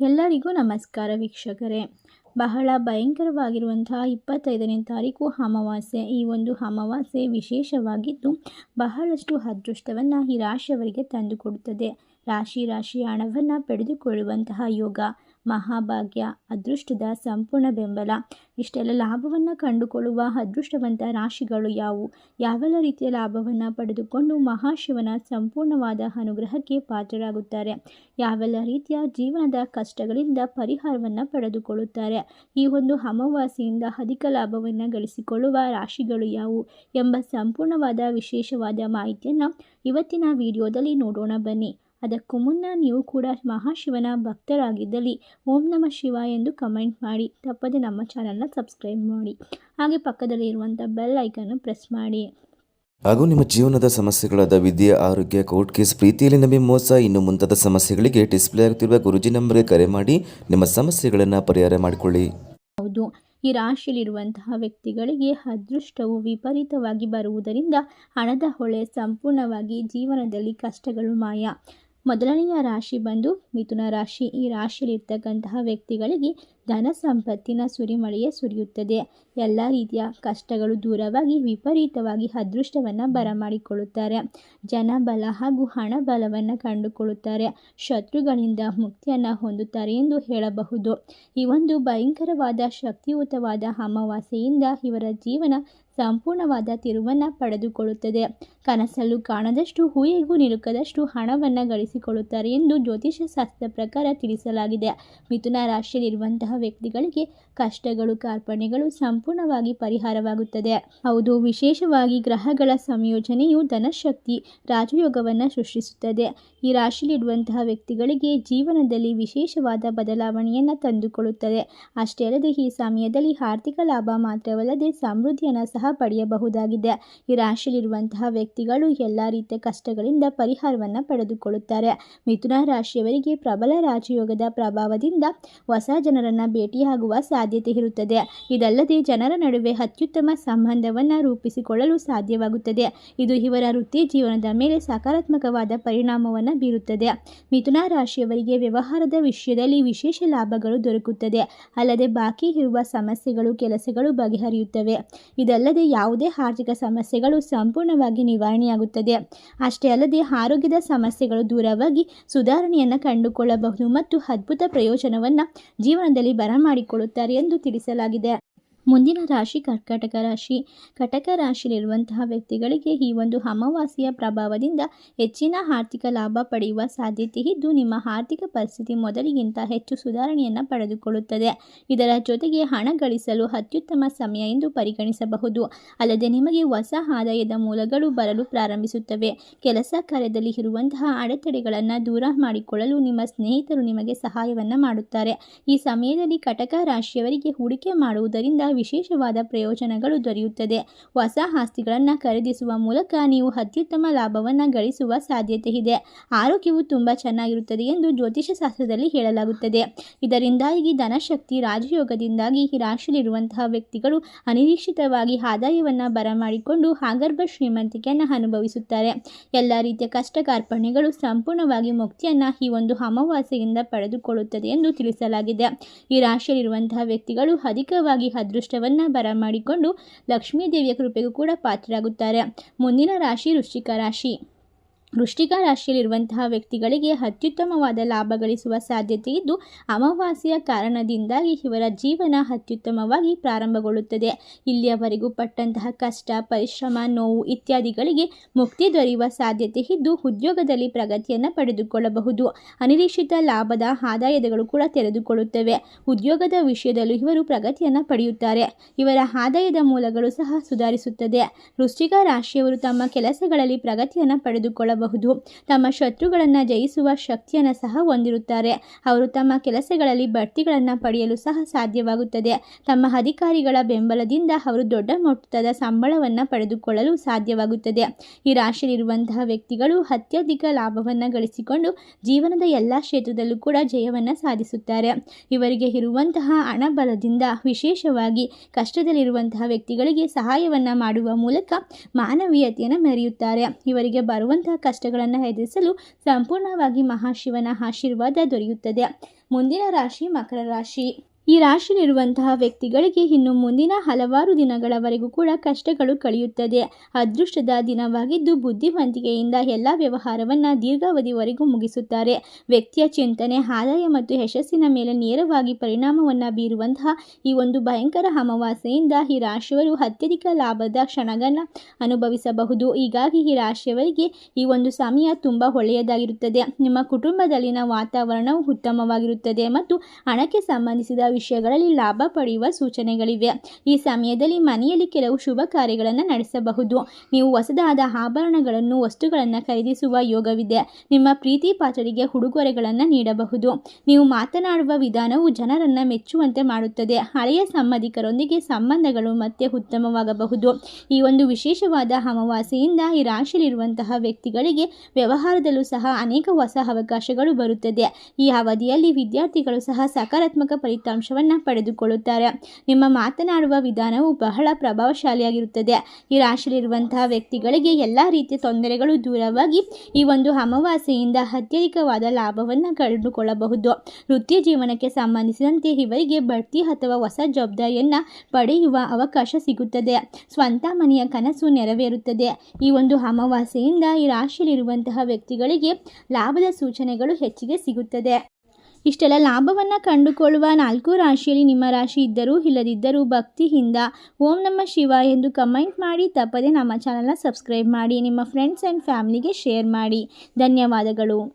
ಎಲ್ಲರಿಗೂ ನಮಸ್ಕಾರ ವೀಕ್ಷಕರೇ. ಬಹಳ ಭಯಂಕರವಾಗಿರುವಂತಹ ಇಪ್ಪತ್ತೈದನೇ ತಾರೀಕು ಅಮಾವಾಸ್ಯೆ. ಈ ಒಂದು ಅಮಾವಾಸ್ಯೆ ವಿಶೇಷವಾಗಿದ್ದು ಬಹಳಷ್ಟು ಅದೃಷ್ಟವನ್ನು ಈ ರಾಶಿಯವರಿಗೆ ತಂದುಕೊಡುತ್ತದೆ. ರಾಶಿ ರಾಶಿ ಹಣವನ್ನು ಪಡೆದುಕೊಳ್ಳುವಂತಹ ಯೋಗ ಮಹಾಭಾಗ್ಯ, ಅದೃಷ್ಟದ ಸಂಪೂರ್ಣ ಬೆಂಬಲ. ಇಷ್ಟೆಲ್ಲ ಲಾಭವನ್ನು ಕಂಡುಕೊಳ್ಳುವ ಅದೃಷ್ಟವಂತ ರಾಶಿಗಳು ಯಾವುವು? ಯಾವೆಲ್ಲ ರೀತಿಯ ಲಾಭವನ್ನು ಪಡೆದುಕೊಂಡು ಮಹಾಶಿವನ ಸಂಪೂರ್ಣವಾದ ಅನುಗ್ರಹಕ್ಕೆ ಪಾತ್ರರಾಗುತ್ತಾರೆ? ಯಾವೆಲ್ಲ ರೀತಿಯ ಜೀವನದ ಕಷ್ಟಗಳಿಂದ ಪರಿಹಾರವನ್ನು ಪಡೆದುಕೊಳ್ಳುತ್ತಾರೆ? ಈ ಒಂದು ಅಮಾವಾಸ್ಯೆಯಿಂದ ಅಧಿಕ ಲಾಭವನ್ನು ಗಳಿಸಿಕೊಳ್ಳುವ ರಾಶಿಗಳು ಯಾವುವು? ಎಂಬ ಸಂಪೂರ್ಣವಾದ ವಿಶೇಷವಾದ ಮಾಹಿತಿಯನ್ನು ಇವತ್ತಿನ ವಿಡಿಯೋದಲ್ಲಿ ನೋಡೋಣ ಬನ್ನಿ. ಅದಕ್ಕೂ ಮುನ್ನ ನೀವು ಕೂಡ ಮಹಾಶಿವನ ಭಕ್ತರಾಗಿದ್ದಲ್ಲಿ ಓಂ ನಮ ಶಿವ ಎಂದು ಕಮೆಂಟ್ ಮಾಡಿ. ತಪ್ಪದೆ ನಮ್ಮ ಚಾನಲ್ನ ಸಬ್ಸ್ಕ್ರೈಬ್ ಮಾಡಿ. ಹಾಗೆ ಪಕ್ಕದಲ್ಲಿ ಇರುವಂಥ ಬೆಲ್ ಐಕನ್ನು ಪ್ರೆಸ್ ಮಾಡಿ. ಹಾಗೂ ನಿಮ್ಮ ಜೀವನದ ಸಮಸ್ಯೆಗಳಾದ ವಿದ್ಯೆ ಆರೋಗ್ಯ ಕೋರ್ಟ್ ಕೇಸ್ ಪ್ರೀತಿಯಲ್ಲಿ ನಂಬಿ ಮೋಸ ಇನ್ನು ಮುಂತಾದ ಸಮಸ್ಯೆಗಳಿಗೆ ಡಿಸ್ಪ್ಲೇ ಆಗುತ್ತಿರುವ ಗುರುಜಿ ನಂಬರ್ಗೆ ಕರೆ ಮಾಡಿ ನಿಮ್ಮ ಸಮಸ್ಯೆಗಳನ್ನು ಪರಿಹಾರ ಮಾಡಿಕೊಳ್ಳಿ. ಹೌದು. ಈ ರಾಶಿಯಲ್ಲಿರುವಂತಹ ವ್ಯಕ್ತಿಗಳಿಗೆ ಅದೃಷ್ಟವು ವಿಪರೀತವಾಗಿ ಬರುವುದರಿಂದ ಹಣದ ಹೊಳೆ ಸಂಪೂರ್ಣವಾಗಿ ಜೀವನದಲ್ಲಿ ಕಷ್ಟಗಳು ಮಾಯ. ಮೊದಲನೆಯ ರಾಶಿ ಬಂದು ಮಿಥುನ ರಾಶಿ. ಈ ರಾಶಿಯಲ್ಲಿರ್ತಕ್ಕಂತಹ ವ್ಯಕ್ತಿಗಳಿಗೆ ಧನ ಸಂಪತ್ತಿನ ಸುರಿಮಳೆಯೇ ಸುರಿಯುತ್ತದೆ. ಎಲ್ಲ ರೀತಿಯ ಕಷ್ಟಗಳು ದೂರವಾಗಿ ವಿಪರೀತವಾಗಿ ಅದೃಷ್ಟವನ್ನು ಬರಮಾಡಿಕೊಳ್ಳುತ್ತಾರೆ. ಜನಬಲ ಹಾಗೂ ಹಣ ಬಲವನ್ನು ಕಂಡುಕೊಳ್ಳುತ್ತಾರೆ. ಶತ್ರುಗಳಿಂದ ಮುಕ್ತಿಯನ್ನು ಹೊಂದುತ್ತಾರೆ ಎಂದು ಹೇಳಬಹುದು. ಈ ಒಂದು ಭಯಂಕರವಾದ ಶಕ್ತಿಯುತವಾದ ಅಮಾವಾಸ್ಯೆಯಿಂದ ಇವರ ಜೀವನ ಸಂಪೂರ್ಣವಾದ ತಿರುವನ್ನು ಪಡೆದುಕೊಳ್ಳುತ್ತದೆ. ಕನಸಲ್ಲೂ ಕಾಣದಷ್ಟು ಹೂಯಿಗೂ ನಿಲುಕದಷ್ಟು ಹಣವನ್ನು ಗಳಿಸಿಕೊಳ್ಳುತ್ತಾರೆ ಎಂದು ಜ್ಯೋತಿಷ್ಯ ಶಾಸ್ತ್ರ ಪ್ರಕಾರ ತಿಳಿಸಲಾಗಿದೆ. ಮಿಥುನ ರಾಶಿಯಲ್ಲಿರುವಂತಹ ವ್ಯಕ್ತಿಗಳಿಗೆ ಕಷ್ಟಗಳು, ಕಾರ್ಪಣ್ಯಗಳು ಸಂಪೂರ್ಣವಾಗಿ ಪರಿಹಾರವಾಗುತ್ತದೆ. ಹೌದು, ವಿಶೇಷವಾಗಿ ಗ್ರಹಗಳ ಸಂಯೋಜನೆಯು ಧನಶಕ್ತಿ, ರಾಜಯೋಗವನ್ನು ಸೃಷ್ಟಿಸುತ್ತದೆ. ಈ ರಾಶಿಯಲ್ಲಿರುವಂತಹ ವ್ಯಕ್ತಿಗಳಿಗೆ ಜೀವನದಲ್ಲಿ ವಿಶೇಷವಾದ ಬದಲಾವಣೆಯನ್ನು ತಂದುಕೊಳ್ಳುತ್ತದೆ ಅಷ್ಟೇ ಅಲ್ಲದೆ ಈ ಸಮಯದಲ್ಲಿ ಆರ್ಥಿಕ ಲಾಭ ಮಾತ್ರವಲ್ಲದೆ ಸಮೃದ್ಧಿಯನ್ನು ಸಹ ಪಡೆಯಬಹುದಾಗಿದೆ. ಈ ರಾಶಿಯಲ್ಲಿರುವಂತಹ ವ್ಯಕ್ತಿಗಳು ಎಲ್ಲ ರೀತಿಯ ಕಷ್ಟಗಳಿಂದ ಪರಿಹಾರವನ್ನು ಪಡೆದುಕೊಳ್ಳುತ್ತಾರೆ. ಮಿಥುನ ರಾಶಿಯವರಿಗೆ ಪ್ರಬಲ ರಾಜಯೋಗದ ಪ್ರಭಾವದಿಂದ ಹೊಸ ಜನರನ್ನು ಭೇಟಿಯಾಗುವ ಸಾಧ್ಯತೆ ಇರುತ್ತದೆ. ಇದಲ್ಲದೆ ಜನರ ನಡುವೆ ಅತ್ಯುತ್ತಮ ಸಂಬಂಧವನ್ನು ರೂಪಿಸಿಕೊಳ್ಳಲು ಸಾಧ್ಯವಾಗುತ್ತದೆ. ಇದು ಇವರ ವೃತ್ತಿ ಜೀವನದ ಮೇಲೆ ಸಕಾರಾತ್ಮಕವಾದ ಪರಿಣಾಮವನ್ನು ಬೀರುತ್ತದೆ. ಮಿಥುನ ರಾಶಿಯವರಿಗೆ ವ್ಯವಹಾರದ ವಿಷಯದಲ್ಲಿ ವಿಶೇಷ ಲಾಭಗಳು ದೊರಕುತ್ತದೆ. ಅಲ್ಲದೆ ಬಾಕಿ ಇರುವ ಸಮಸ್ಯೆಗಳು, ಕೆಲಸಗಳು ಬಗೆಹರಿಯುತ್ತವೆ. ಇದಲ್ಲದೆ ಯಾವುದೇ ಆರ್ಥಿಕ ಸಮಸ್ಯೆಗಳು ಸಂಪೂರ್ಣವಾಗಿ ನಿವಾರಣೆಯಾಗುತ್ತದೆ. ಅಷ್ಟೇ ಅಲ್ಲದೆ ಆರೋಗ್ಯದ ಸಮಸ್ಯೆಗಳು ದೂರವಾಗಿ ಸುಧಾರಣೆಯನ್ನು ಕಂಡುಕೊಳ್ಳಬಹುದು ಮತ್ತು ಅದ್ಭುತ ಪ್ರಯೋಜನವನ್ನು ಜೀವನದಲ್ಲಿ ಬರಮಾಡಿಕೊಳ್ಳುತ್ತಾರೆ ಎಂದು ತಿಳಿಸಲಾಗಿದೆ. ಮುಂದಿನ ರಾಶಿ ಕರ್ಕಾಟಕ ರಾಶಿ. ಕಟಕ ರಾಶಿಯಲ್ಲಿರುವಂತಹ ವ್ಯಕ್ತಿಗಳಿಗೆ ಈ ಒಂದು ಅಮಾವಾಸ್ಯೆಯ ಪ್ರಭಾವದಿಂದ ಹೆಚ್ಚಿನ ಆರ್ಥಿಕ ಲಾಭ ಪಡೆಯುವ ಸಾಧ್ಯತೆ ಇದ್ದು, ನಿಮ್ಮ ಆರ್ಥಿಕ ಪರಿಸ್ಥಿತಿ ಮೊದಲಿಗಿಂತ ಹೆಚ್ಚು ಸುಧಾರಣೆಯನ್ನು ಪಡೆದುಕೊಳ್ಳುತ್ತದೆ. ಇದರ ಜೊತೆಗೆ ಹಣ ಗಳಿಸಲು ಅತ್ಯುತ್ತಮ ಸಮಯ ಎಂದು ಪರಿಗಣಿಸಬಹುದು. ಅಲ್ಲದೆ ನಿಮಗೆ ಹೊಸ ಆದಾಯದ ಮೂಲಗಳು ಬರಲು ಪ್ರಾರಂಭಿಸುತ್ತವೆ. ಕೆಲಸ ಕಾರ್ಯದಲ್ಲಿ ಇರುವಂತಹ ಅಡೆತಡೆಗಳನ್ನು ದೂರ ಮಾಡಿಕೊಳ್ಳಲು ನಿಮ್ಮ ಸ್ನೇಹಿತರು ನಿಮಗೆ ಸಹಾಯವನ್ನು ಮಾಡುತ್ತಾರೆ. ಈ ಸಮಯದಲ್ಲಿ ಕಟಕ ರಾಶಿಯವರಿಗೆ ಹೂಡಿಕೆ ಮಾಡುವುದರಿಂದ ವಿಶೇಷವಾದ ಪ್ರಯೋಜನಗಳು ದೊರೆಯುತ್ತದೆ. ಹೊಸ ಆಸ್ತಿಗಳನ್ನು ಖರೀದಿಸುವ ಮೂಲಕ ನೀವು ಅತ್ಯುತ್ತಮ ಲಾಭವನ್ನು ಗಳಿಸುವ ಸಾಧ್ಯತೆ ಇದೆ ಆರೋಗ್ಯವು ತುಂಬ ಚೆನ್ನಾಗಿರುತ್ತದೆ ಎಂದು ಜ್ಯೋತಿಷ ಶಾಸ್ತ್ರದಲ್ಲಿ ಹೇಳಲಾಗುತ್ತದೆ. ಇದರಿಂದಾಗಿ ಧನಶಕ್ತಿ, ರಾಜಯೋಗದಿಂದಾಗಿ ಈ ರಾಶಿಯಲ್ಲಿರುವಂತಹ ವ್ಯಕ್ತಿಗಳು ಅನಿರೀಕ್ಷಿತವಾಗಿ ಆದಾಯವನ್ನು ಬರಮಾಡಿಕೊಂಡು ಆಗರ್ಭ ಶ್ರೀಮಂತಿಕೆಯನ್ನು ಅನುಭವಿಸುತ್ತಾರೆ. ಎಲ್ಲ ರೀತಿಯ ಕಷ್ಟ ಕಾರ್ಪಣ್ಯಗಳು ಸಂಪೂರ್ಣವಾಗಿ ಮುಕ್ತಿಯನ್ನು ಈ ಒಂದು ಅಮಾವಾಸ್ಯೆಯಿಂದ ಪಡೆದುಕೊಳ್ಳುತ್ತದೆ ಎಂದು ತಿಳಿಸಲಾಗಿದೆ. ಈ ರಾಶಿಯಲ್ಲಿರುವಂತಹ ವ್ಯಕ್ತಿಗಳು ಅಧಿಕವಾಗಿ ಅದೃಷ್ಟವನ್ನು ಬರಮಾಡಿಕೊಂಡು ಲಕ್ಷ್ಮೀ ದೇವಿಯ ಕೃಪೆಗೂ ಕೂಡ ಪಾತ್ರರಾಗುತ್ತಾರೆ. ಮುಂದಿನ ರಾಶಿ ವೃಶ್ಚಿಕ ರಾಶಿ. ವೃಶ್ಚಿಕ ರಾಶಿಯಲ್ಲಿರುವಂತಹ ವ್ಯಕ್ತಿಗಳಿಗೆ ಅತ್ಯುತ್ತಮವಾದ ಲಾಭ ಗಳಿಸುವ ಸಾಧ್ಯತೆ ಇದ್ದು, ಅಮಾವಾಸ್ಯೆಯ ಕಾರಣದಿಂದಾಗಿ ಇವರ ಜೀವನ ಅತ್ಯುತ್ತಮವಾಗಿ ಪ್ರಾರಂಭಗೊಳ್ಳುತ್ತದೆ. ಇಲ್ಲಿಯವರೆಗೂ ಪಟ್ಟಂತಹ ಕಷ್ಟ, ಪರಿಶ್ರಮ, ನೋವು ಇತ್ಯಾದಿಗಳಿಗೆ ಮುಕ್ತಿ ದೊರೆಯುವ ಸಾಧ್ಯತೆ ಇದ್ದು, ಉದ್ಯೋಗದಲ್ಲಿ ಪ್ರಗತಿಯನ್ನು ಪಡೆದುಕೊಳ್ಳಬಹುದು. ಅನಿರೀಕ್ಷಿತ ಲಾಭದ ಆದಾಯಗಳು ಕೂಡ ತೆರೆದುಕೊಳ್ಳುತ್ತವೆ. ಉದ್ಯೋಗದ ವಿಷಯದಲ್ಲೂ ಇವರು ಪ್ರಗತಿಯನ್ನು ಪಡೆಯುತ್ತಾರೆ. ಇವರ ಆದಾಯದ ಮೂಲಗಳು ಸಹ ಸುಧಾರಿಸುತ್ತದೆ. ವೃಷ್ಟಿಕ ರಾಶಿಯವರು ತಮ್ಮ ಕೆಲಸಗಳಲ್ಲಿ ಪ್ರಗತಿಯನ್ನು ಪಡೆದುಕೊಳ್ಳಬಹುದು. ತಮ್ಮ ಶತ್ರುಗಳನ್ನು ಜಯಿಸುವ ಶಕ್ತಿಯನ್ನು ಸಹ ಹೊಂದಿರುತ್ತಾರೆ. ಅವರು ತಮ್ಮ ಕೆಲಸಗಳಲ್ಲಿ ಬಡ್ತಿಗಳನ್ನು ಪಡೆಯಲು ಸಹ ಸಾಧ್ಯವಾಗುತ್ತದೆ. ತಮ್ಮ ಅಧಿಕಾರಿಗಳ ಬೆಂಬಲದಿಂದ ಅವರು ದೊಡ್ಡ ಮೊತ್ತದ ಸಂಬಳವನ್ನು ಪಡೆದುಕೊಳ್ಳಲು ಸಾಧ್ಯವಾಗುತ್ತದೆ. ಈ ರಾಶಿಯಲ್ಲಿರುವಂತಹ ವ್ಯಕ್ತಿಗಳು ಅತ್ಯಧಿಕ ಲಾಭವನ್ನು ಗಳಿಸಿಕೊಂಡು ಜೀವನದ ಎಲ್ಲ ಕ್ಷೇತ್ರದಲ್ಲೂ ಕೂಡ ಜಯವನ್ನು ಸಾಧಿಸುತ್ತಾರೆ. ಇವರಿಗೆ ಇರುವಂತಹ ಹಣಬಲದಿಂದ ವಿಶೇಷವಾಗಿ ಕಷ್ಟದಲ್ಲಿರುವಂತಹ ವ್ಯಕ್ತಿಗಳಿಗೆ ಸಹಾಯವನ್ನು ಮಾಡುವ ಮೂಲಕ ಮಾನವೀಯತೆಯನ್ನು ಮೆರೆಯುತ್ತಾರೆ. ಇವರಿಗೆ ಬರುವಂತಹ ಕಷ್ಟಗಳನ್ನು ಎದುರಿಸಲು ಸಂಪೂರ್ಣವಾಗಿ ಮಹಾಶಿವನ ಆಶೀರ್ವಾದ ದೊರೆಯುತ್ತದೆ. ಮುಂದಿನ ರಾಶಿ ಮಕರ ರಾಶಿ. ಈ ರಾಶಿಯಲ್ಲಿರುವಂತಹ ವ್ಯಕ್ತಿಗಳಿಗೆ ಇನ್ನು ಮುಂದಿನ ಹಲವಾರು ದಿನಗಳವರೆಗೂ ಕೂಡ ಕಷ್ಟಗಳು ಕಳೆಯುತ್ತದೆ. ಅದೃಷ್ಟದ ದಿನವಾಗಿದ್ದು ಬುದ್ಧಿವಂತಿಕೆಯಿಂದ ಎಲ್ಲ ವ್ಯವಹಾರವನ್ನು ದೀರ್ಘಾವಧಿವರೆಗೂ ಮುಗಿಸುತ್ತಾರೆ. ವ್ಯಕ್ತಿಯ ಚಿಂತನೆ, ಆದಾಯ ಮತ್ತು ಯಶಸ್ಸಿನ ಮೇಲೆ ನೇರವಾಗಿ ಪರಿಣಾಮವನ್ನು ಬೀರುವಂತಹ ಈ ಒಂದು ಭಯಂಕರ ಅಮಾವಾಸ್ಯೆಯಿಂದ ಈ ರಾಶಿಯವರು ಅತ್ಯಧಿಕ ಲಾಭದ ಕ್ಷಣಗಳನ್ನು ಅನುಭವಿಸಬಹುದು. ಹೀಗಾಗಿ ಈ ರಾಶಿಯವರಿಗೆ ಈ ಒಂದು ಸಮಯ ತುಂಬ ಒಳ್ಳೆಯದಾಗಿರುತ್ತದೆ. ನಿಮ್ಮ ಕುಟುಂಬದಲ್ಲಿನ ವಾತಾವರಣವು ಉತ್ತಮವಾಗಿರುತ್ತದೆ ಮತ್ತು ಹಣಕ್ಕೆ ಸಂಬಂಧಿಸಿದ ವಿಷಯಗಳಲ್ಲಿ ಲಾಭ ಪಡೆಯುವ ಸೂಚನೆಗಳಿವೆ. ಈ ಸಮಯದಲ್ಲಿ ಮನೆಯಲ್ಲಿ ಕೆಲವು ಶುಭ ಕಾರ್ಯಗಳನ್ನು ನಡೆಸಬಹುದು. ನೀವು ಹೊಸದಾದ ಆಭರಣಗಳನ್ನು, ವಸ್ತುಗಳನ್ನು ಖರೀದಿಸುವ ಯೋಗವಿದೆ. ನಿಮ್ಮ ಪ್ರೀತಿ ಪಾತ್ರರಿಗೆ ಉಡುಗೊರೆಗಳನ್ನು ನೀಡಬಹುದು. ನೀವು ಮಾತನಾಡುವ ವಿಧಾನವು ಜನರನ್ನು ಮೆಚ್ಚುವಂತೆ ಮಾಡುತ್ತದೆ. ಹಳೆಯ ಸಂಬಂಧಿಕರೊಂದಿಗೆ ಸಂಬಂಧಗಳು ಮತ್ತೆ ಉತ್ತಮವಾಗಬಹುದು. ಈ ಒಂದು ವಿಶೇಷವಾದ ಅಮಾವಾಸೆಯಿಂದ ಈ ರಾಶಿಯಲ್ಲಿರುವಂತಹ ವ್ಯಕ್ತಿಗಳಿಗೆ ವ್ಯವಹಾರದಲ್ಲೂ ಸಹ ಅನೇಕ ಹೊಸ ಅವಕಾಶಗಳು ಬರುತ್ತದೆ. ಈ ಅವಧಿಯಲ್ಲಿ ವಿದ್ಯಾರ್ಥಿಗಳು ಸಹ ಸಕಾರಾತ್ಮಕ ಫಲಿತಾಂಶವನ್ನು ಪಡೆದುಕೊಳ್ಳುತ್ತಾರೆ. ನಿಮ್ಮ ಮಾತನಾಡುವ ವಿಧಾನವು ಬಹಳ ಪ್ರಭಾವಶಾಲಿಯಾಗಿರುತ್ತದೆ. ಈ ರಾಶಿಯಲ್ಲಿರುವಂತಹ ವ್ಯಕ್ತಿಗಳಿಗೆ ಎಲ್ಲ ರೀತಿಯ ತೊಂದರೆಗಳು ದೂರವಾಗಿ ಈ ಒಂದು ಅಮಾವಾಸ್ಯೆಯಿಂದ ಅತ್ಯಧಿಕವಾದ ಲಾಭವನ್ನು ಕಂಡುಕೊಳ್ಳಬಹುದು. ವೃತ್ತಿ ಜೀವನಕ್ಕೆ ಸಂಬಂಧಿಸಿದಂತೆ ಇವರಿಗೆ ಬಡ್ತಿ ಅಥವಾ ಹೊಸ ಜವಾಬ್ದಾರಿಯನ್ನು ಪಡೆಯುವ ಅವಕಾಶ ಸಿಗುತ್ತದೆ. ಸ್ವಂತ ಮನೆಯ ಕನಸು ನೆರವೇರುತ್ತದೆ. ಈ ಒಂದು ಅಮಾವಾಸ್ಯೆಯಿಂದ ಈ ರಾಶಿಯಲ್ಲಿರುವಂತಹ ವ್ಯಕ್ತಿಗಳಿಗೆ ಲಾಭದ ಸೂಚನೆಗಳು ಹೆಚ್ಚಿಗೆ ಸಿಗುತ್ತದೆ. ಇಷ್ಟೆಲ್ಲ ಲಾಭವನ್ನು ಕಂಡುಕೊಳ್ಳುವ ನಾಲ್ಕು ರಾಶಿಯಲ್ಲಿ ನಿಮ್ಮ ರಾಶಿ ಇದ್ದರೂ ಇಲ್ಲದಿದ್ದರೂ ಭಕ್ತಿಯಿಂದ ಓಂ ನಮ್ಮ ಶಿವ ಎಂದು ಕಮೆಂಟ್ ಮಾಡಿ, ತಪ್ಪದೆ ನಮ್ಮ ಚಾನಲ್ನ ಸಬ್ಸ್ಕ್ರೈಬ್ ಮಾಡಿ, ನಿಮ್ಮ ಫ್ರೆಂಡ್ಸ್ ಆ್ಯಂಡ್ ಫ್ಯಾಮಿಲಿಗೆ ಶೇರ್ ಮಾಡಿ. ಧನ್ಯವಾದಗಳು.